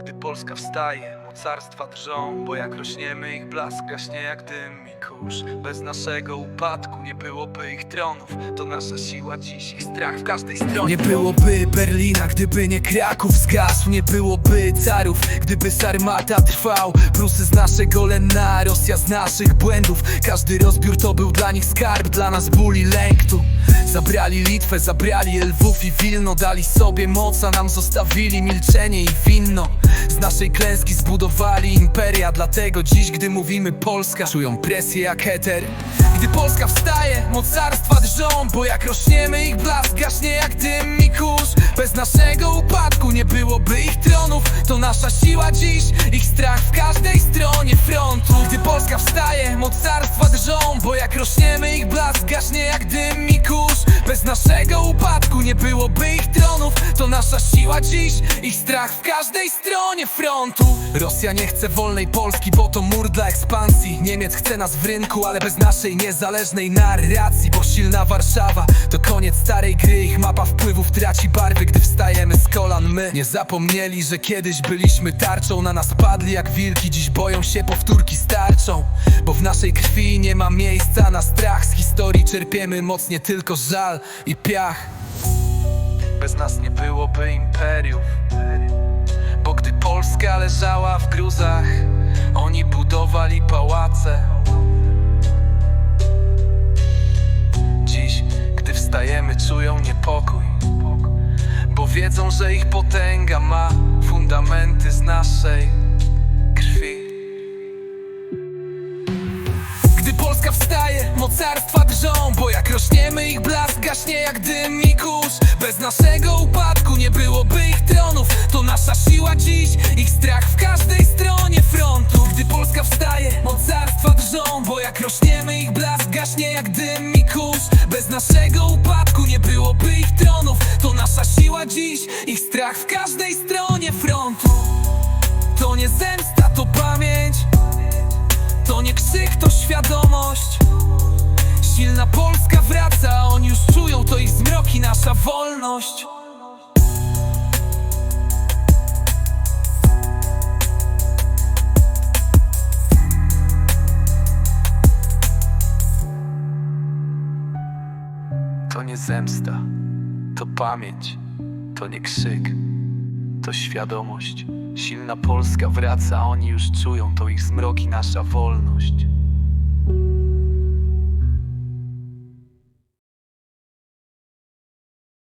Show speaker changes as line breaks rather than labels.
Gdy Polska wstaje, mocarstwa drżą Bo jak rośniemy, ich blask gaśnie jak dym i kurz. Bez naszego upadku nie byłoby ich tronów. To nasza siła dziś, ich strach w każdej stronie.
Nie byłoby Berlina, gdyby nie Kraków zgasł Nie byłoby carów, gdyby Sarmata trwał. Prusy z naszego Lena, Rosja z naszych błędów. Każdy rozbiór to był dla nich skarb, dla nas ból i lęk tu Zabrali Litwę, zabrali Lwów i Wilno. Dali sobie moc, a nam zostawili milczenie i winno. Z naszej klęski zbudowali imperia. Dlatego dziś, gdy mówimy Polska Czują presję jak heter. Gdy Polska wstaje, mocarstwa drżą Bo jak rośniemy, ich blask gaśnie jak dym i kurz. Bez naszego upadku nie byłoby ich tronów. To nasza siła dziś, ich strach w każdej stronie frontu. Gdy Polska wstaje, mocarstwa drżą Bo jak rośniemy, ich blask gaśnie jak dym i Naszego upadku. Nie byłoby ich To nasza siła dziś, ich strach w każdej stronie frontu. Rosja nie chce wolnej Polski, bo to mur dla ekspansji. Niemiec chce nas w rynku, ale bez naszej niezależnej narracji Bo silna Warszawa to koniec starej gry. Ich mapa wpływów traci barwy, gdy wstajemy z kolan. My nie zapomnieli, że kiedyś byliśmy tarczą. Na nas padli jak wilki, dziś boją się powtórki starczą Bo w naszej krwi nie ma miejsca na strach. Z historii czerpiemy moc, nie tylko żal i piach
Bez nas nie byłoby imperiów Bo gdy Polska leżała w gruzach Oni budowali pałace. Dziś, gdy wstajemy, czują niepokój Bo wiedzą, że ich potęga ma Fundamenty z naszej krwi.
Gdy Polska wstaje, mocarstwa drżą Bo jak rośniemy, ich blask gaśnie jak dym i kurz Bez naszego upadku nie byłoby ich tronów. To nasza siła dziś, ich strach w każdej stronie frontu. Gdy Polska wstaje, mocarstwa drżą Bo jak rośniemy, ich blask gaśnie jak dym i kurz. Bez naszego upadku nie byłoby ich tronów. To nasza siła dziś, ich strach w każdej stronie frontu. To nie zemsta, to pamięć. To nie krzyk, to świadomość. Silna Polska wolność
To nie zemsta, to pamięć, to nie krzyk, to świadomość. Silna Polska wraca, oni już czują to ich zmroki, nasza wolność.